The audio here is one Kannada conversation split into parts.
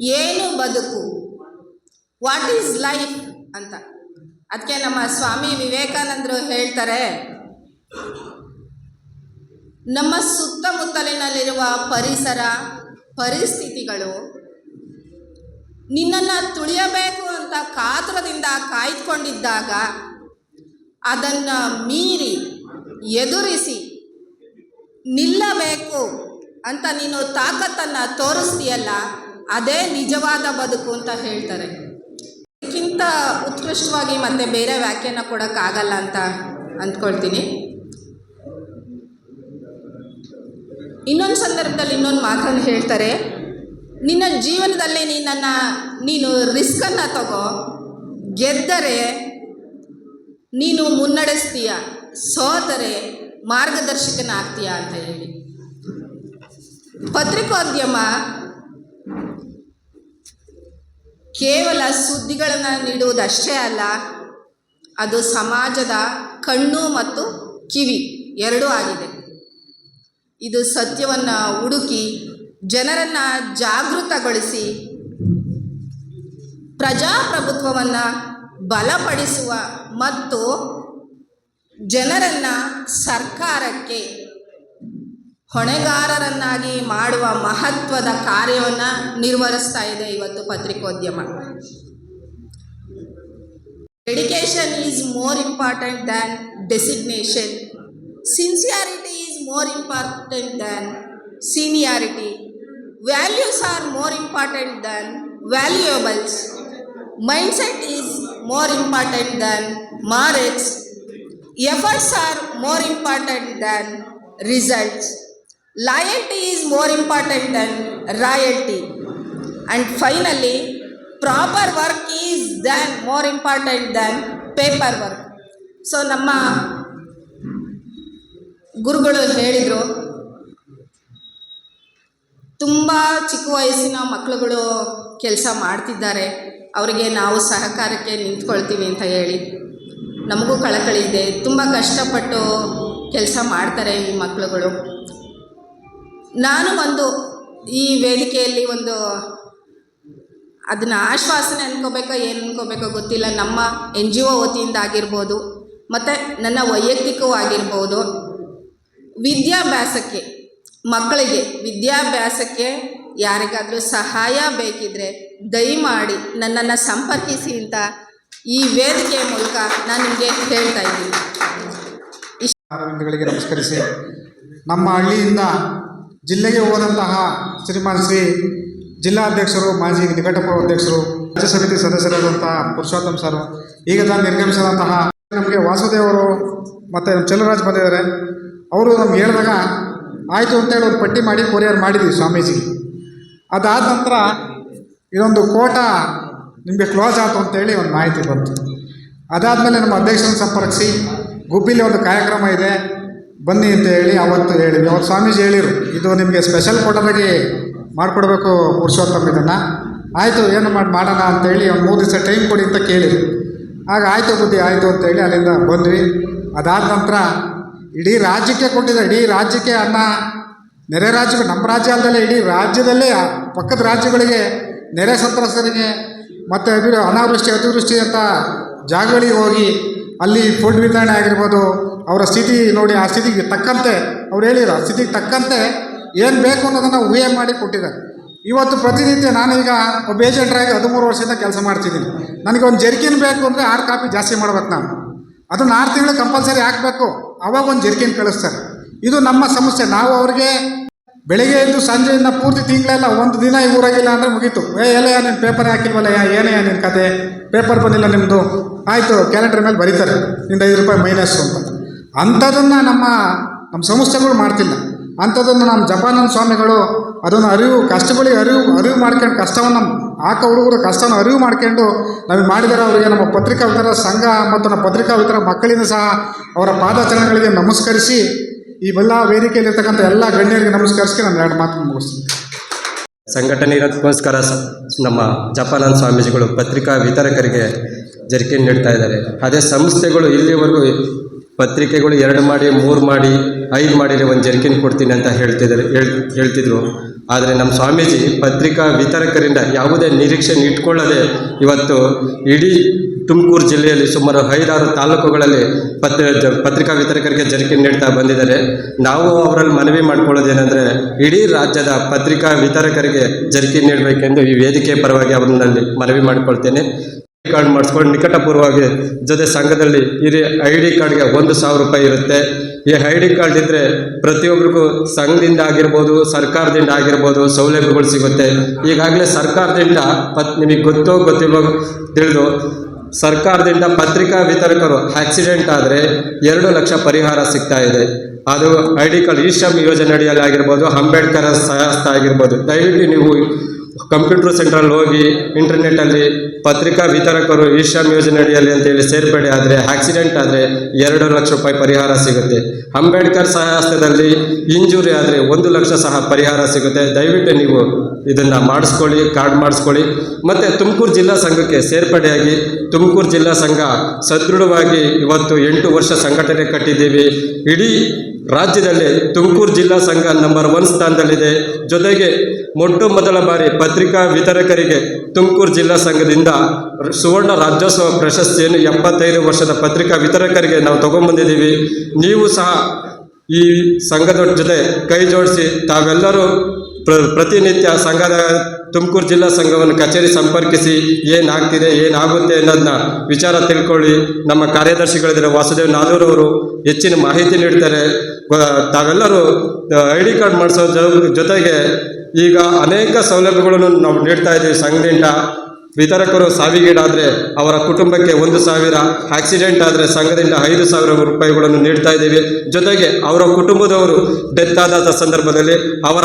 ಏನು ಬದುಕು? ವಾಟ್ ಈಸ್ ಲೈಫ್ ಅಂತ. ಅದಕ್ಕೆ ನಮ್ಮ ಸ್ವಾಮಿ ವಿವೇಕಾನಂದರು ಹೇಳ್ತಾರೆ, ನಮ್ಮ ಸುತ್ತಮುತ್ತಲಿನಲ್ಲಿರುವ ಪರಿಸರ, ಪರಿಸ್ಥಿತಿಗಳು ನಿನ್ನನ್ನು ತುಳಿಯಬೇಕು ಅಂತ ಕಾತುರದಿಂದ ಕಾಯ್ದುಕೊಂಡಿದ್ದಾಗ ಅದನ್ನು ಮೀರಿ ಎದುರಿಸಿ ನಿಲ್ಲಬೇಕು ಅಂತ ನೀನು ತಾಕತ್ತನ್ನು ತೋರಿಸ್ತೀಯಲ್ಲ ಅದೇ ನಿಜವಾದ ಬದುಕು ಅಂತ ಹೇಳ್ತಾರೆ. ಇದಕ್ಕಿಂತ ಉತ್ಕೃಷ್ಟವಾಗಿ ಮತ್ತೆ ಬೇರೆ ವ್ಯಾಖ್ಯಾನ ಕೊಡೋಕ್ಕಾಗಲ್ಲ ಅಂತ ಅಂದ್ಕೊಳ್ತೀನಿ. ಇನ್ನೊಂದು ಸಂದರ್ಭದಲ್ಲಿ ಇನ್ನೊಂದು ಮಾತನ್ನು ಹೇಳ್ತಾರೆ. ನಿನ್ನ ಜೀವನದಲ್ಲಿ ನಿನ್ನನ್ನು ನೀನು ರಿಸ್ಕನ್ನು ತಗೋ. ಗೆದ್ದರೆ ನೀನು ಮುನ್ನಡೆಸ್ತೀಯ. ಸೋತರೆ ಮಾರ್ಗದರ್ಶಕನಾಗ್ತೀಯ ಅಂತ ಹೇಳಿ. ಪತ್ರಿಕೋದ್ಯಮ ಕೇವಲ ಸುದ್ದಿಗಳನ್ನು ನೀಡುವುದಷ್ಟೇ ಅಲ್ಲ, ಅದು ಸಮಾಜದ ಕಣ್ಣು ಮತ್ತು ಕಿವಿ ಎರಡೂ ಆಗಿದೆ. ಇದು ಸತ್ಯವನ್ನು ಹುಡುಕಿ, ಜನರನ್ನು ಜಾಗೃತಗೊಳಿಸಿ, ಪ್ರಜಾಪ್ರಭುತ್ವವನ್ನು ಬಲಪಡಿಸುವ ಮತ್ತು ಜನರನ್ನು ಸರ್ಕಾರಕ್ಕೆ ಹೊಣೆಗಾರರನ್ನಾಗಿ ಮಾಡುವ ಮಹತ್ವದ ಕಾರ್ಯವನ್ನು ನಿರ್ವಹಿಸ್ತಾ ಇದೆ ಇವತ್ತು ಪತ್ರಿಕೋದ್ಯಮ. Dedication is more important than designation sincerity is more important than seniority values are more important than valuables mindset is more important than merits efforts are more important than results. Loyalty more important important royalty and finally proper work is than more important than paper work so ನಮ್ಮ ಗುರುಗಳು ಹೇಳಿದರು, ತುಂಬ ಚಿಕ್ಕ ವಯಸ್ಸಿನ ಮಕ್ಕಳುಗಳು ಕೆಲಸ ಮಾಡ್ತಿದ್ದಾರೆ. ಅವರಿಗೆ ನಾವು ಸಹಕಾರಕ್ಕೆ ನಿಂತ್ಕೊಳ್ತೀವಿ ಅಂತ ಹೇಳಿ. ನಮಗೂ ಕಳಕಳಿ ಇದೆ. ತುಂಬ ಕಷ್ಟಪಟ್ಟು ಕೆಲಸ ಮಾಡ್ತಾರೆ ಈ ಮಕ್ಕಳುಗಳು. ನಾನು ಒಂದು ಈ ವೇದಿಕೆಯಲ್ಲಿ ಒಂದು ಅದನ್ನು ಆಶ್ವಾಸನೆ ಅನ್ಕೋಬೇಕೋ, ಏನು ಅಂದ್ಕೋಬೇಕೋ ಗೊತ್ತಿಲ್ಲ. ನಮ್ಮ ಎನ್ ಜಿ ಒ ವತಿಯಿಂದ ಆಗಿರ್ಬೋದು, ಮತ್ತು ನನ್ನ ವೈಯಕ್ತಿಕವೂ ಆಗಿರ್ಬೋದು ವಿದ್ಯಾಭ್ಯಾಸಕ್ಕೆ, ಮಕ್ಕಳಿಗೆ ವಿದ್ಯಾಭ್ಯಾಸಕ್ಕೆ ಯಾರಿಗಾದರೂ ಸಹಾಯ ಬೇಕಿದ್ದರೆ ದಯಮಾಡಿ ನನ್ನನ್ನು ಸಂಪರ್ಕಿಸಿ ಅಂತ ಈ ವೇದಿಕೆಯ ಮೂಲಕ ನಾನು ನಿಮಗೆ ಹೇಳ್ತಾ ಇದ್ದೀನಿ. ನಮಸ್ಕರಿಸಿ. ನಮ್ಮ ಹಳ್ಳಿಯಿಂದ ಜಿಲ್ಲೆಗೆ ಹೋದಂತಹ ಶ್ರೀಮಾನ್ ಶ್ರೀ ಜಿಲ್ಲಾಧ್ಯಕ್ಷರು, ಮಾಜಿ ನಿಕಟಪುರ ಅಧ್ಯಕ್ಷರು, ರಾಜ್ಯ ಸಮಿತಿ ಸದಸ್ಯರಾದಂತಹ ಪುರುಷೋತ್ತಮ್ ಸರ್, ಈಗ ತಾನು ನಿರ್ಗಮಿಸಿದಂತಹ ನಮಗೆ ವಾಸುದೇವರು ಮತ್ತು ನಮ್ಮ ಚೆಲುವರಾಜ್ ಬಂದಿದ್ದಾರೆ. ಅವರು ನಮ್ಗೆ ಹೇಳಿದಾಗ, ಆಯಿತು ಅಂತೇಳಿ ಒಂದು ಪಟ್ಟಿ ಮಾಡಿ ಕೊರಿಯರ್ ಮಾಡಿದ್ವಿ ಸ್ವಾಮೀಜಿಗೆ ಅದಾದ ನಂತರ ಇದೊಂದು ಕೋಟ ನಿಮಗೆ ಕ್ಲೋಸ್ ಆಯಿತು ಅಂತೇಳಿ ಒಂದು ಮಾಹಿತಿ ಬಂತು. ಅದಾದಮೇಲೆ ನಮ್ಮ ಅಧ್ಯಕ್ಷರನ್ನು ಸಂಪರ್ಕಿಸಿ, ಗುಬ್ಬಿಲಿ ಒಂದು ಕಾರ್ಯಕ್ರಮ ಇದೆ. ಬನ್ನಿ ಅಂತ ಹೇಳಿ ಅವತ್ತು ಹೇಳಿದ್ವಿ. ಅವತ್ತು ಸ್ವಾಮೀಜಿ ಹೇಳಿರು, ಇದು ನಿಮಗೆ ಸ್ಪೆಷಲ್ ಕೊಡೋದಾಗಿ ಮಾಡಿಕೊಡ್ಬೇಕು ಪುರುಷೋತ್ತಮ ಇದನ್ನು ಆಯಿತು, ಏನು ಮಾಡಿ, ಮಾಡೋಣ ಅಂತೇಳಿ ಒಂದು ಮೂರು ದಿವಸ ಟೈಮ್ ಕೊಡಿ ಅಂತ ಕೇಳಿದ್ರು. ಆಗ ಆಯಿತು ಬುದ್ಧಿ, ಆಯಿತು ಅಂತೇಳಿ ಅಲ್ಲಿಂದ ಬಂದ್ವಿ. ಅದಾದ ನಂತರ ಇಡೀ ರಾಜ್ಯಕ್ಕೆ ಕೊಟ್ಟಿದ್ದ, ಇಡೀ ರಾಜ್ಯಕ್ಕೆ ಅನ್ನ. ನೆರೆ ರಾಜ್ಯಗಳು, ನಮ್ಮ ರಾಜ್ಯ ಅಲ್ಲದೆ ಇಡೀ ರಾಜ್ಯದಲ್ಲೇ ಪಕ್ಕದ ರಾಜ್ಯಗಳಿಗೆ ನೆರೆ ಸಂತ್ರಸ್ತರಿಗೆ ಮತ್ತು ಅನಾವೃಷ್ಟಿ, ಅತಿವೃಷ್ಟಿ ಅಂತ ಜಾಗಗಳಿಗೆ ಹೋಗಿ ಅಲ್ಲಿ ಫುಡ್ ವಿತರಣೆ ಆಗಿರ್ಬೋದು ಅವರ ಸ್ಥಿತಿ ನೋಡಿ, ಆ ಸ್ಥಿತಿಗೆ ತಕ್ಕಂತೆ ಅವ್ರು ಹೇಳಿರೋ ಆ ಸ್ಥಿತಿಗೆ ತಕ್ಕಂತೆ ಏನು ಬೇಕು ಅನ್ನೋದನ್ನು ಊಹೆ ಮಾಡಿ ಕೊಟ್ಟಿದ್ದಾರೆ. ಇವತ್ತು ಪ್ರತಿನಿತ್ಯ ನಾನೀಗ ಒಬ್ಬ ಏಜೆಂಟ್ರಾಗಿ ಹದಿಮೂರು ವರ್ಷದಿಂದ ಕೆಲಸ ಮಾಡ್ತಿದ್ದೀನಿ. ನನಗೆ ಒಂದು ಜರ್ಕಿನ್ ಬೇಕು ಅಂದರೆ ಆರು ಕಾಪಿ ಜಾಸ್ತಿ ಮಾಡ್ಬೇಕು ನಾನು. ಅದನ್ನು ಆರು ತಿಂಗಳು ಕಂಪಲ್ಸರಿ ಹಾಕಬೇಕು ಅವಾಗ ಒಂದು ಜರ್ಕಿನ್ ಕಳಿಸ್ತಾರೆ. ಇದು ನಮ್ಮ ಸಮಸ್ಯೆ. ನಾವು ಅವ್ರಿಗೆ ಬೆಳಿಗ್ಗೆ ಎದ್ದು ಸಂಜೆಯಿಂದ ಪೂರ್ತಿ ತಿಂಗಳೆಲ್ಲ ಒಂದು ದಿನ ಈ ಊರಾಗಿಲ್ಲ ಅಂದರೆ ಮುಗೀತು. ಏ ಎಲ್ಲ ನಿನ್ನ ಪೇಪರ್ ಹಾಕಿಲ್ವಲ್ಲ ಏನೇ ನಿನ್ನ ಕತೆ? ಪೇಪರ್ ಬಂದಿಲ್ಲ ನಿಮ್ಮದು ಆಯಿತು ಕ್ಯಾಲೆಂಡರ್ ಮೇಲೆ ಬರೀತಾರೆ. ನಿಂದು ಐದು ರೂಪಾಯಿ ಮೈನಸ್ ಅಂತ. ಅಂಥದನ್ನು ನಮ್ಮ ನಮ್ಮ ಸಂಸ್ಥೆಗಳು ಮಾಡ್ತಿಲ್ಲ. ಅಂಥದ್ದನ್ನು ನಮ್ಮ ಜಪಾನಂದ ಸ್ವಾಮಿಗಳು ಅದನ್ನು ಅರಿವು ಕಷ್ಟಗಳಿಗೆ ಅರಿವು ಅರಿವು ಮಾಡ್ಕೊಂಡು ಕಷ್ಟವನ್ನು ಆಕ ಹುಡುಗರು ಕಷ್ಟವನ್ನು ಅರಿವು ಮಾಡ್ಕೊಂಡು ನಮಗೆ ಮಾಡಿದರೆ ಅವರಿಗೆ ನಮ್ಮ ಪತ್ರಿಕಾ ವಿತರ ಸಂಘ ಮತ್ತು ನಮ್ಮ ಪತ್ರಿಕಾ ವಿತರ ಮಕ್ಕಳಿಂದ ಸಹ ಅವರ ಪಾದಾಚರಣೆಗಳಿಗೆ ನಮಸ್ಕರಿಸಿ ಈ ಎಲ್ಲ ವೇದಿಕೆಯಲ್ಲಿರ್ತಕ್ಕಂಥ ಎಲ್ಲ ಗಣ್ಯರಿಗೆ ನಮಸ್ಕರಿಸಿ ನಾನು ಎರಡು ಮಾತು ಮುಗಿಸ್ತೀನಿ. ಸಂಘಟನೆ ಇರೋದಕ್ಕೋಸ್ಕರ ನಮ್ಮ ಜಪಾನಂದ ಸ್ವಾಮೀಜಿಗಳು ಪತ್ರಿಕಾ ವಿತರಕರಿಗೆ ಜರ್ಕಿನ್ ನೀಡ್ತಾ ಇದ್ದಾರೆ. ಅದೇ ಸಂಸ್ಥೆಗಳು ಇಲ್ಲಿವರೆಗೂ ಪತ್ರಿಕೆಗಳು ಎರಡು ಮಾಡಿ, ಮೂರು ಮಾಡಿ, ಐದು ಮಾಡಿದರೆ ಒಂದು ಜರ್ಕಿನ್ ಕೊಡ್ತೀನಿ ಅಂತ ಹೇಳ್ತಿದ್ದಾರೆ ಹೇಳ್, ಹೇಳ್ತಿದ್ರು. ಆದರೆ ನಮ್ಮ ಸ್ವಾಮೀಜಿ ಪತ್ರಿಕಾ ವಿತರಕರಿಂದ ಯಾವುದೇ ನಿರೀಕ್ಷೆ ಇಟ್ಕೊಳ್ಳದೆ ಇವತ್ತು ಇಡೀ ತುಮಕೂರು ಜಿಲ್ಲೆಯಲ್ಲಿ ಸುಮಾರು ಐದಾರು ತಾಲೂಕುಗಳಲ್ಲಿ ಪತ್ರ ಪತ್ರಿಕಾ ವಿತರಕರಿಗೆ ಜರ್ಕಿನ್ ನೀಡ್ತಾ ಬಂದಿದ್ದಾರೆ. ನಾವು ಅವರಲ್ಲಿ ಮನವಿ ಮಾಡ್ಕೊಳ್ಳೋದೇನೆಂದರೆ ಇಡೀ ರಾಜ್ಯದ ಪತ್ರಿಕಾ ವಿತರಕರಿಗೆ ಜರ್ಕಿನ್ ನೀಡಬೇಕೆಂದು ಈ ವೇದಿಕೆ ಪರವಾಗಿ ಅವರಲ್ಲಿ ಮನವಿ ಮಾಡಿಕೊಳ್ತೇನೆ. ಕಾರ್ಡ್ ಮಾಡಿಸ್ಕೊಂಡು ನಿಕಟಪೂರ್ವವಾಗಿ ಜೊತೆ ಸಂಘದಲ್ಲಿ ಇರಿ ಐ ಡಿ ಕಾರ್ಡ್ಗೆ ಒಂದು ಸಾವಿರ ರೂಪಾಯಿ ಇರುತ್ತೆ. ಈ ಐ ಡಿ ಕಾರ್ಡ್ ಇದ್ದರೆ ಪ್ರತಿಯೊಬ್ಬರಿಗೂ ಸಂಘದಿಂದ ಆಗಿರ್ಬೋದು, ಸರ್ಕಾರದಿಂದ ಆಗಿರ್ಬೋದು ಸೌಲಭ್ಯಗಳು ಸಿಗುತ್ತೆ. ಈಗಾಗಲೇ ಸರ್ಕಾರದಿಂದ ಪತ್, ನಿಮಗೆ ಗೊತ್ತೋ ಗೊತ್ತಿಲ್ವೋ ತಿಳಿದು, ಸರ್ಕಾರದಿಂದ ಪತ್ರಿಕಾ ವಿತರಕರು ಆಕ್ಸಿಡೆಂಟ್ ಆದರೆ ಎರಡು ಲಕ್ಷ ಪರಿಹಾರ ಸಿಗ್ತಾ ಇದೆ. ಅದು ಐ ಡಿ ಕಾರ್ಡ್ ಈ ಶ್ರಮ್ ಯೋಜನೆ ಅಡಿಯಲ್ಲಿ ಆಗಿರ್ಬೋದು, ಅಂಬೇಡ್ಕರ್ ಸಹಸ್ತ ಆಗಿರ್ಬೋದು. ದಯವಿಟ್ಟು ನೀವು ಕಂಪ್ಯೂಟರ್ ಸೆಂಟ್ರಲ್ಲಿ ಹೋಗಿ ಇಂಟರ್ನೆಟ್ಟಲ್ಲಿ ಪತ್ರಿಕಾ ವಿತರಕರು ಈಶಾನ್ ಯೋಜನೆ ಅಡಿಯಲ್ಲಿ ಅಂತೇಳಿ ಸೇರ್ಪಡೆ ಆದರೆ ಆಕ್ಸಿಡೆಂಟ್ ಆದರೆ ಎರಡು ಲಕ್ಷ ರೂಪಾಯಿ ಪರಿಹಾರ ಸಿಗುತ್ತೆ. ಅಂಬೇಡ್ಕರ್ ಸಹಾಯಹಸ್ತದಲ್ಲಿ ಇಂಜುರಿ ಆದರೆ ಒಂದು ಲಕ್ಷ ಸಹ ಪರಿಹಾರ ಸಿಗುತ್ತೆ. ದಯವಿಟ್ಟು ನೀವು ಇದನ್ನು ಮಾಡಿಸ್ಕೊಳ್ಳಿ, ಕಾರ್ಡ್ ಮಾಡಿಸ್ಕೊಳ್ಳಿ. ಮತ್ತು ತುಮಕೂರು ಜಿಲ್ಲಾ ಸಂಘಕ್ಕೆ ಸೇರ್ಪಡೆಯಾಗಿ ತುಮಕೂರು ಜಿಲ್ಲಾ ಸಂಘ ಸದೃಢವಾಗಿ ಇವತ್ತು ಎಂಟು ವರ್ಷ ಸಂಘಟನೆ ಕಟ್ಟಿದ್ದೀವಿ. ಇಡೀ ರಾಜ್ಯದಲ್ಲಿ ತುಮಕೂರು ಜಿಲ್ಲಾ ಸಂಘ ನಂಬರ್ ಒನ್ ಸ್ಥಾನದಲ್ಲಿದೆ. ಜೊತೆಗೆ ಮೊಟ್ಟ ಮೊದಲ ಬಾರಿ ಪತ್ರಿಕಾ ವಿತರಕರಿಗೆ ತುಮಕೂರು ಜಿಲ್ಲಾ ಸಂಘದಿಂದ ಸುವರ್ಣ ರಾಜ್ಯೋತ್ಸವ ಪ್ರಶಸ್ತಿಯನ್ನು ಎಪ್ಪತ್ತೈದು ವರ್ಷದ ಪತ್ರಿಕಾ ವಿತರಕರಿಗೆ ನಾವು ತಗೊಂಡ್ಬಂದಿದ್ದೀವಿ. ನೀವು ಸಹ ಈ ಸಂಘದ ಜೊತೆ ಕೈ ಜೋಡಿಸಿ ತಾವೆಲ್ಲರೂ ಪ್ರ, ಪ್ರತಿನಿತ್ಯ ಸಂಘದ ತುಮಕೂರು ಜಿಲ್ಲಾ ಸಂಘವನ್ನು ಕಚೇರಿ ಸಂಪರ್ಕಿಸಿ ಏನಾಗ್ತಿದೆ, ಏನಾಗುತ್ತೆ ಅನ್ನೋದನ್ನ ವಿಚಾರ ತಿಳ್ಕೊಳ್ಳಿ. ನಮ್ಮ ಕಾರ್ಯದರ್ಶಿಗಳಿದ್ದಾರೆ ವಾಸುದೇವ್ ನಾದೂರ್ ಅವರು ಹೆಚ್ಚಿನ ಮಾಹಿತಿ ನೀಡ್ತಾರೆ. ತಾವೆಲ್ಲರೂ ಐ ಡಿ ಕಾರ್ಡ್ ಮಾಡಿಸೋ ಜೊತೆಗೆ ಈಗ ಅನೇಕ ಸೌಲಭ್ಯಗಳನ್ನು ನಾವು ನೀಡ್ತಾ ಇದ್ದೀವಿ ಸಂಘದಿಂದ. ವಿತರಕರು ಸಾವಿಗೀಡಾದರೆ ಅವರ ಕುಟುಂಬಕ್ಕೆ ಒಂದು ಸಾವಿರ, ಆಕ್ಸಿಡೆಂಟ್ ಆದರೆ ಸಂಘದಿಂದ ಐದು ಸಾವಿರ ರೂಪಾಯಿಗಳನ್ನು ನೀಡ್ತಾ ಇದ್ದೀವಿ. ಜೊತೆಗೆ ಅವರ ಕುಟುಂಬದವರು, ಡೆತ್ ಆದ ಸಂದರ್ಭದಲ್ಲಿ ಅವರ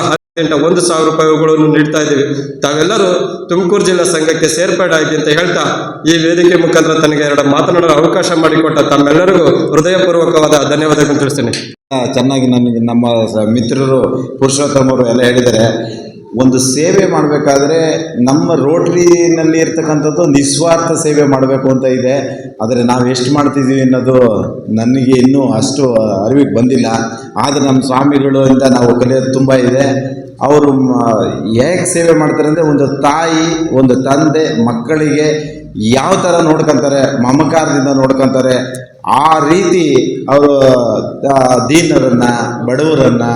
ಒಂದು ಸಾವಿರ ರೂಪಾಯಿಗಳನ್ನು ನೀಡ್ತಾ ಇದ್ದೀವಿ. ತಾವೆಲ್ಲರೂ ತುಮಕೂರು ಜಿಲ್ಲಾ ಸಂಘಕ್ಕೆ ಸೇರ್ಪಡೆ ಆಗಿ ಅಂತ ಹೇಳ್ತಾ ಈ ವೇದಿಕೆ ಮುಖಾಂತರ ತನಗೆ ಎರಡು ಮಾತನಾಡಲು ಅವಕಾಶ ಮಾಡಿಕೊಟ್ಟ ತಮ್ಮೆಲ್ಲರಿಗೂ ಹೃದಯಪೂರ್ವಕವಾದ ಧನ್ಯವಾದಗಳನ್ನು ತಿಳಿಸ್ತೀನಿ. ಚೆನ್ನಾಗಿ ನನಗೆ ನಮ್ಮ ಮಿತ್ರರು, ಪುರುಷೋತ್ತಮರು ಎಲ್ಲ ಹೇಳಿದ್ದಾರೆ. ಒಂದು ಸೇವೆ ಮಾಡಬೇಕಾದ್ರೆ ನಮ್ಮ ರೋಟ್ರಿನಲ್ಲಿ ಇರ್ತಕ್ಕಂಥದ್ದು ನಿಸ್ವಾರ್ಥ ಸೇವೆ ಮಾಡಬೇಕು ಅಂತ ಇದೆ. ಆದರೆ ನಾವು ಎಷ್ಟು ಮಾಡ್ತಿದ್ದೀವಿ ಅನ್ನೋದು ನನಗೆ ಇನ್ನೂ ಅಷ್ಟು ಅರಿವಿಗೆ ಬಂದಿಲ್ಲ. ಆದರೆ ನಮ್ಮ ಸ್ವಾಮಿಗಳು ಇಂದ ನಾವು ಕಲಿಯೋದು ತುಂಬ ಇದೆ. ಅವರು ಹೇಗೆ ಸೇವೆ ಮಾಡ್ತಾರೆ ಅಂದರೆ ಒಂದು ತಾಯಿ, ಒಂದು ತಂದೆ ಮಕ್ಕಳಿಗೆ ಯಾವ ಥರ ನೋಡ್ಕೊತಾರೆ, ಮಮಕಾರದಿಂದ ನೋಡ್ಕೊತಾರೆ ಆ ರೀತಿ ಅವರು ದೀನರನ್ನು, ಬಡವರನ್ನು,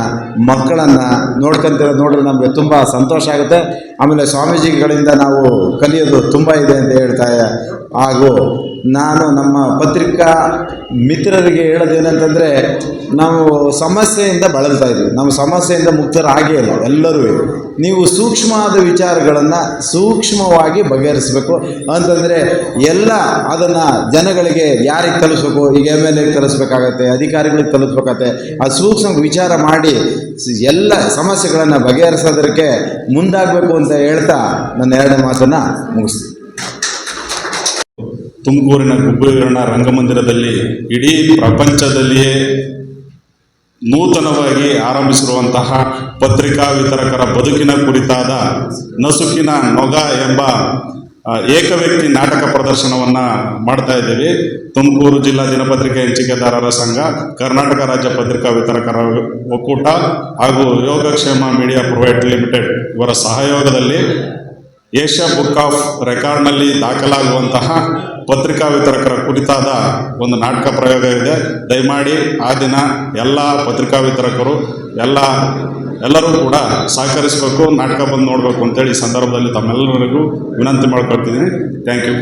ಮಕ್ಕಳನ್ನು ನೋಡ್ಕೊಂತಿರೋದು ನೋಡಿದ್ರೆ ನಮಗೆ ತುಂಬ ಸಂತೋಷ ಆಗುತ್ತೆ. ಆಮೇಲೆ ಸ್ವಾಮೀಜಿಗಳಿಂದ ನಾವು ಕಲಿಯೋದು ತುಂಬ ಇದೆ ಅಂತ ಹೇಳ್ತಾ ಹಾಗೂ ನಾನು ನಮ್ಮ ಪತ್ರಿಕಾ ಮಿತ್ರರಿಗೆ ಹೇಳೋದೇನಂತಂದರೆ ನಾವು ಸಮಸ್ಯೆಯಿಂದ ಬಳಲ್ತಾ ಇದ್ವಿ ನಾವು ಸಮಸ್ಯೆಯಿಂದ ಮುಕ್ತರಾಗೇ ಇಲ್ಲ, ಎಲ್ಲರೂ ನೀವು ಸೂಕ್ಷ್ಮವಾದ ವಿಚಾರಗಳನ್ನು ಸೂಕ್ಷ್ಮವಾಗಿ ಬಗೆಹರಿಸಬೇಕು ಅಂತಂದರೆ ಎಲ್ಲ ಅದನ್ನು ಜನಗಳಿಗೆ ಯಾರಿಗೆ ತಲುಪಿಸ್ಬೇಕು ಈಗ ಎಂ ಎಲ್ ಎ ತಲುಪಿಸ್ಬೇಕಾಗತ್ತೆ ಅಧಿಕಾರಿಗಳಿಗೆ ತಲುಪಿಸ್ಬೇಕಾಗತ್ತೆ. ಆ ಸೂಕ್ಷ್ಮ ವಿಚಾರ ಮಾಡಿ, ಎಲ್ಲ ಸಮಸ್ಯೆಗಳನ್ನು ಬಗೆಹರಿಸೋದಕ್ಕೆ ಮುಂದಾಗಬೇಕು ಅಂತ ಹೇಳ್ತಾ ನನ್ನ ಎರಡನೇ ಮಾತನ್ನು ಮುಗಿಸ್ತೀನಿ. ತುಮಕೂರಿನ ಗುಬ್ಬವೀರಣ್ಣ ರಂಗಮಂದಿರದಲ್ಲಿ ಇಡೀ ಪ್ರಪಂಚದಲ್ಲಿಯೇ ನೂತನವಾಗಿ ಆರಂಭಿಸಿರುವಂತಹ ಪತ್ರಿಕಾ ವಿತರಕರ ಬದುಕಿನ ಕುರಿತಾದ ನಸುಕಿನ ನೊಗ ಎಂಬ ಏಕವ್ಯಕ್ತಿ ನಾಟಕ ಪ್ರದರ್ಶನವನ್ನು ಮಾಡ್ತಾ ಇದ್ದೀವಿ. ತುಮಕೂರು ಜಿಲ್ಲಾ ದಿನಪತ್ರಿಕೆ ಹಂಚಿಕೆದಾರರ ಸಂಘ, ಕರ್ನಾಟಕ ರಾಜ್ಯ ಪತ್ರಿಕಾ ವಿತರಕರ ಒಕ್ಕೂಟ ಹಾಗೂ ಯೋಗಕ್ಷೇಮ ಮೀಡಿಯಾ ಪ್ರೈವೇಟ್ ಲಿಮಿಟೆಡ್ ಇವರ ಸಹಯೋಗದಲ್ಲಿ ಏಷ್ಯಾ ಬುಕ್ ಆಫ್ ರೆಕಾರ್ಡ್ನಲ್ಲಿ ದಾಖಲಾಗುವಂತಹ ಪತ್ರಿಕಾ ವಿತರಕರ ಕುರಿತಾದ ಒಂದು ನಾಟಕ ಪ್ರಯೋಗ ಇದೆ ದಯಮಾಡಿ ಆ ದಿನ ಎಲ್ಲ ಪತ್ರಿಕಾ ವಿತರಕರು, ಎಲ್ಲ ಎಲ್ಲರೂ ಕೂಡ ಸಹಕರಿಸಬೇಕು ನಾಟಕ ಬಂದು ನೋಡಬೇಕು ಅಂತೇಳಿ ಈ ಸಂದರ್ಭದಲ್ಲಿ ತಮ್ಮೆಲ್ಲರಿಗೂ ವಿನಂತಿ ಮಾಡ್ಕೊಳ್ತೀನಿ ಥ್ಯಾಂಕ್ ಯು